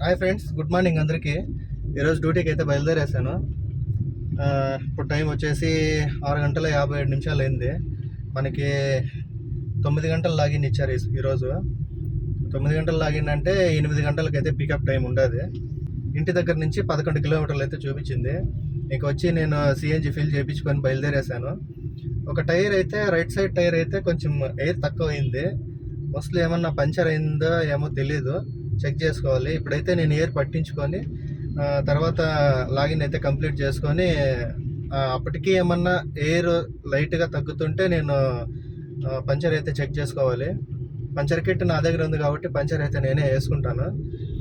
Hi friends good morning అందరికీ. ఈరోజు డ్యూటీకి అయితే బయలుదేరేసాను ఇప్పుడు టైం వచ్చేసి ఆరు గంటల యాభై ఏడు నిమిషాలు అయింది. మనకి తొమ్మిది గంటలు లాగిన్ ఇచ్చారు ఈరోజు. తొమ్మిది గంటలు లాగిన్ అంటే ఎనిమిది గంటలకు అయితే పికప్ టైం ఉండదు. ఇంటి దగ్గర నుంచి పదకొండు కిలోమీటర్లు అయితే చూపించింది. ఇంక వచ్చి నేను సిఎన్జి ఫిల్ చేయించుకొని బయలుదేరేసాను ఒక టైర్ అయితే రైట్ సైడ్ టైర్ అయితే కొంచెం ఎయిర్ తక్కువ అయింది మోస్ట్లీ ఏమన్నా పంచర్ అయిందో ఏమో తెలియదు చెక్ చేసుకోవాలి. ఇప్పుడైతే నేను ఇయర్ పట్టించుకొని తర్వాత లాగిన్ అయితే కంప్లీట్ చేసుకొని అప్పటికీ అప్పటికి ఏమన్నా ఎయిర్ లైట్గా తగ్గుతుంటే నేను పంచర్ అయితే చెక్ చేసుకోవాలి. పంచర్ కిట్ నా దగ్గర ఉంది కాబట్టి పంచర్ అయితే నేనే వేసుకుంటాను.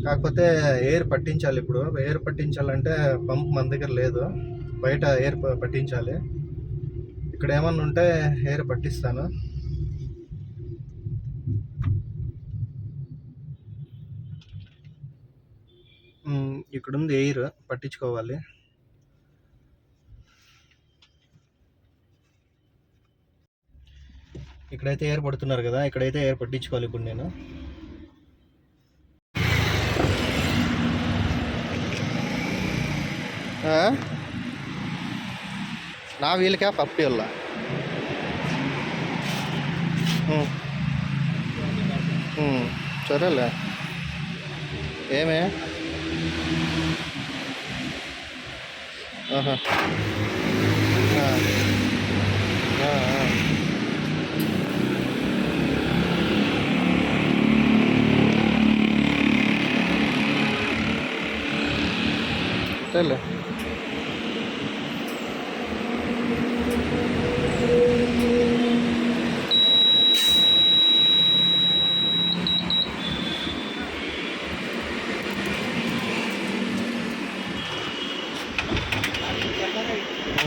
కాకపోతే ఎయిర్ పట్టించాలి ఇప్పుడు. ఎయిర్ పట్టించాలంటే పంప్ మన దగ్గర లేదు. బయట ఎయిర్ పట్టించాలి. ఇక్కడ ఏమన్నా ఉంటే ఎయిర్ పట్టిస్తాను. ఇక్కడ ఉంది ఎయిర్ పట్టించుకోవాలి. ఇక్కడైతే ఎయిర్ పడుతున్నారు కదా ఇక్కడైతే ఎయిర్ పట్టించుకోవాలి ఇప్పుడు నేను. నా వీళ్ళకే పప్పి వల్ల. సరేలే. ఏమే? ఆహా ఆ. ఆ, ఆ.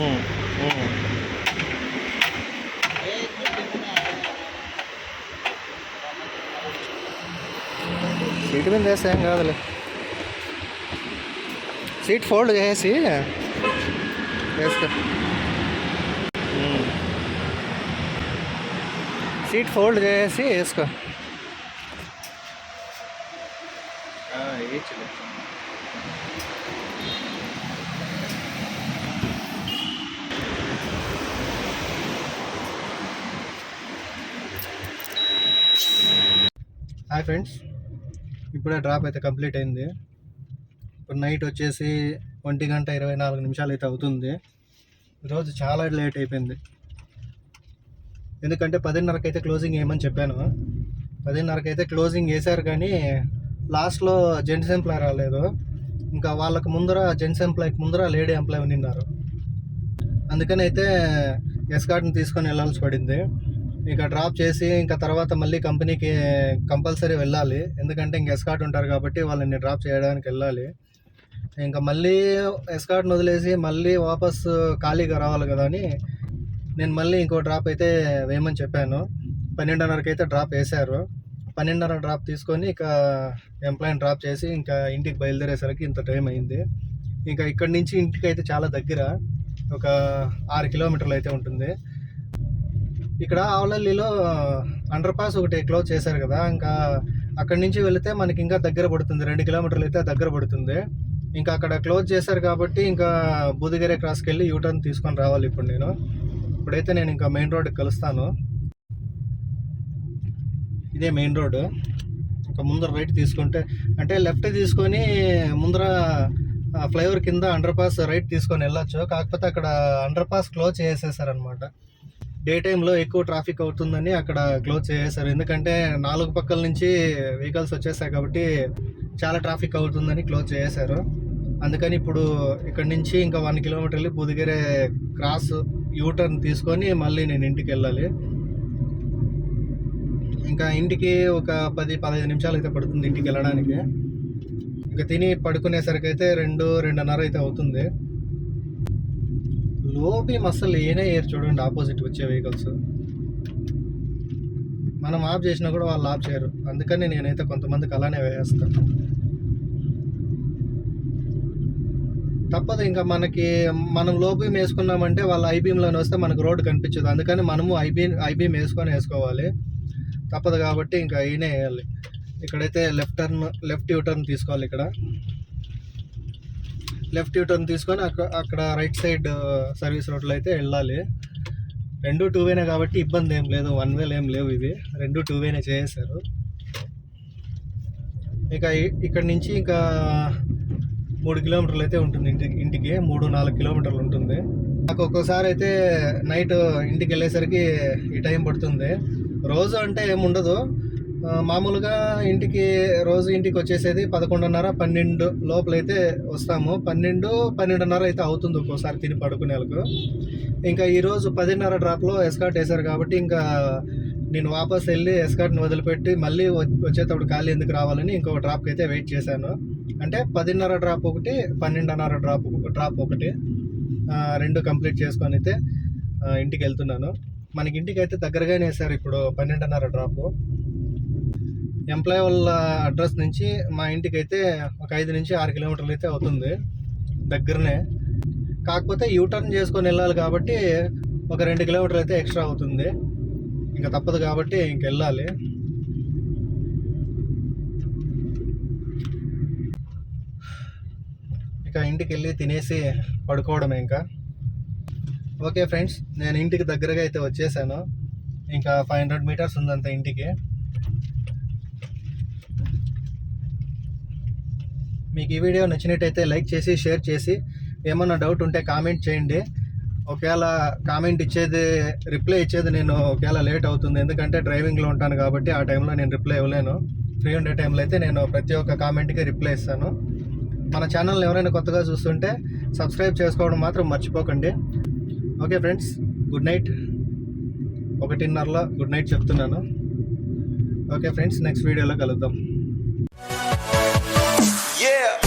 సరేలే ఉమ్, ఉమ్. సీట్ మీద వేస్తే ఏం కాదులే సీట్ ఫోల్డ్ చేసి వేసుకో ఉమ్. సీట్ ఫోల్డ్ చేసి వేసుకో ఆ, వేయచ్చులే. Hi friends. ఇప్పుడే డ్రాప్ అయితే కంప్లీట్ అయింది. ఇప్పుడు నైట్ వచ్చేసి ఒంటి గంట ఇరవై నాలుగు నిమిషాలు అయితే అవుతుంది. ఈరోజు చాలా లేట్ అయిపోయింది. ఎందుకంటే పదిన్నరకు అయితే క్లోజింగ్ వేయమని చెప్పాను. పదిన్నరకు అయితే క్లోజింగ్ వేశారు కానీ లాస్ట్లో జెంట్స్ ఎంప్లాయ్ రాలేదు. ఇంకా వాళ్ళకు ముందర జెంట్స్ ఎంప్లాయ్కి ముందర లేడీ ఎంప్లాయ్ ఉన్నారు అందుకని అయితే ఎస్కార్ట్ని తీసుకొని వెళ్ళాల్సి పడింది. ఇక డ్రాప్ చేసి ఇంకా తర్వాత మళ్ళీ కంపెనీకి కంపల్సరీ వెళ్ళాలి. ఎందుకంటే ఇంక ఎస్కార్ట్ ఉంటారు కాబట్టి వాళ్ళని డ్రాప్ చేయడానికి వెళ్ళాలి. ఇంకా మళ్ళీ ఎస్కాట్ని వదిలేసి మళ్ళీ వాపస్ ఖాళీగా రావాలి కదా అని నేను మళ్ళీ ఇంకో డ్రాప్ అయితే వేయమని చెప్పాను. పన్నెండున్నరకి అయితే డ్రాప్ వేశారు. పన్నెండున్నర డ్రాప్ తీసుకొని ఇక ఎంప్లాయీని డ్రాప్ చేసి ఇంకా ఇంటికి బయలుదేరేసరికి ఇంత టైం అయింది. ఇంకా ఇక్కడి నుంచి ఇంటికి అయితే చాలా దగ్గర ఒక ఆరు కిలోమీటర్లు అయితే ఉంటుంది. ఇక్కడ ఆవలల్లిలో అండర్ పాస్ ఒకటి క్లోజ్ చేశారు కదా ఇంకా అక్కడి నుంచి వెళితే మనకి ఇంకా దగ్గర పడుతుంది. రెండు కిలోమీటర్లు అయితే దగ్గర పడుతుంది. ఇంకా అక్కడ క్లోజ్ చేశారు కాబట్టి ఇంకా బుదిగెరే క్రాస్కి వెళ్ళి యూటర్న్ తీసుకొని రావాలి ఇప్పుడు నేను. ఇప్పుడైతే నేను ఇంకా మెయిన్ రోడ్కి కలుస్తాను. ఇదే మెయిన్ రోడ్. ఇంకా ముందర రైట్ తీసుకుంటే అంటే లెఫ్ట్ తీసుకొని ముందర ఫ్లైఓవర్ కింద అండర్ పాస్ రైట్ తీసుకొని వెళ్ళొచ్చు. కాకపోతే అక్కడ అండర్ పాస్ క్లోజ్ చేసేసారనమాట డే టైంలో ఎక్కువ ట్రాఫిక్ అవుతుందని అక్కడ క్లోజ్ చేసేసారు. ఎందుకంటే నాలుగు పక్కల నుంచి వెహికల్స్ వచ్చేసాయి కాబట్టి చాలా ట్రాఫిక్ అవుతుందని క్లోజ్ చేసేసారు. అందుకని ఇప్పుడు ఇక్కడ నుంచి ఇంకా వన్ కిలోమీటర్ వెళ్ళి బుదిగిరే క్రాస్ యూటర్న్ తీసుకొని మళ్ళీ నేను ఇంటికి వెళ్ళాలి. ఇంకా ఇంటికి ఒక పది పదహైదు నిమిషాలు అయితే పడుతుంది ఇంటికి వెళ్ళడానికి. ఇంకా తిని పడుకునేసరికి అయితే రెండు రెండున్నర అయితే అవుతుంది. లో బీమ్ ఏనే ఏర్ చూడండి ఆపోజిట్ వచ్చే వెహికల్స్ మనం ఆఫ్ చేసినా కూడా వాళ్ళు ఆఫ్ చేయరు. అందుకని నేనైతే కొంతమందికి అలానే వేస్తాను. తప్పదు ఇంకా మనకి మనం లో బీమ్ వేసుకున్నామంటే వాళ్ళ ఐబీమ్లోనే వస్తే మనకు రోడ్డు కనిపించదు. అందుకని మనము ఐబీ ఐబీమ్ వేసుకొని వేసుకోవాలి. తప్పదు కాబట్టి ఇంకా ఈయనే వేయాలి. ఇక్కడైతే left turn left U turn తీసుకోవాలి ఇక్కడ. లెఫ్ట్ యూ టర్న్ తీసుకొని అక్కడ అక్కడ రైట్ సైడ్ సర్వీస్ రోడ్లో అయితే వెళ్ళాలి. రెండు టూ వేనే కాబట్టి ఇబ్బంది ఏం లేదు. వన్ వేలు ఏం లేవు ఇవి. రెండు టూ వేనే చేసేసారు ఇక ఇక్కడ నుంచి ఇంకా మూడు కిలోమీటర్లు అయితే ఉంటుంది ఇంటికి ఇంటికి. మూడు నాలుగు కిలోమీటర్లు ఉంటుంది. నాకు ఒక్కోసారి అయితే నైట్ ఇంటికి వెళ్ళేసరికి ఈ టైం పడుతుంది. రోజు అంటే ఏముండదు మామూలుగా ఇంటికి రోజు ఇంటికి వచ్చేసేది పదకొండున్నర పన్నెండు లోపలైతే వస్తాము. పన్నెండు పన్నెండున్నర అయితే అవుతుంది ఒక్కోసారి తిని పడుకునేలకు. ఇంకా ఈరోజు పదిన్నర డ్రాప్లో ఎస్కాట్ వేశారు కాబట్టి ఇంకా నేను వాపస్ వెళ్ళి ఎస్కాట్ని వదిలిపెట్టి మళ్ళీ వచ్చేటప్పుడు ఖాళీ ఎందుకు రావాలని ఇంకో డ్రాప్కి అయితే వెయిట్ చేశాను. అంటే పదిన్నర డ్రాప్ ఒకటి పన్నెండున్నర డ్రాప్ డ్రాప్ ఒకటి రెండు కంప్లీట్ చేసుకొని అయితే ఇంటికి వెళ్తున్నాను. మనకి ఇంటికి అయితే దగ్గరగానే వేశారు ఇప్పుడు పన్నెండున్నర డ్రాపు. ఎంప్లాయ్ వాళ్ళ అడ్రస్ నుంచి మా ఇంటికి అయితే ఒక ఐదు నుంచి ఆరు కిలోమీటర్లు అయితే అవుతుంది దగ్గరనే. కాకపోతే యూటర్న్ చేసుకొని వెళ్ళాలి కాబట్టి ఒక రెండు కిలోమీటర్లు అయితే ఎక్స్ట్రా అవుతుంది. ఇంకా తప్పదు కాబట్టి ఇంక వెళ్ళాలి. ఇక ఇంటికి వెళ్ళి తినేసి పడుకోవడమే ఇంకా. ఓకే ఫ్రెండ్స్ నేను ఇంటికి దగ్గరగా అయితే వచ్చేసాను. ఇంకా ఫైవ్ హండ్రెడ్ మీటర్స్ ఉందంత ఇంటికి. మీకు ఈ వీడియో నచ్చినట్టయితే లైక్ చేసి షేర్ చేసి ఏమన్నా డౌట్ ఉంటే కామెంట్ చేయండి. ఒకవేళ కామెంట్ ఇచ్చేది రిప్లై ఇచ్చేది నేను ఒకవేళ లేట్ అవుతుంది. ఎందుకంటే డ్రైవింగ్లో ఉంటాను కాబట్టి ఆ టైంలో నేను రిప్లై ఇవ్వలేను. ఫ్రీ ఉండే టైంలో అయితే నేను ప్రతి ఒక్క కామెంట్కి రిప్లై ఇస్తాను. మన ఛానల్ని ఎవరైనా కొత్తగా చూస్తుంటే సబ్స్క్రైబ్ చేసుకోవడం మాత్రం మర్చిపోకండి. Okay friends good night. ఒకటిన్నరలో good night చెప్తున్నాను. ఓకే ఫ్రెండ్స్ నెక్స్ట్ వీడియోలో కలుద్దాం. Yeah.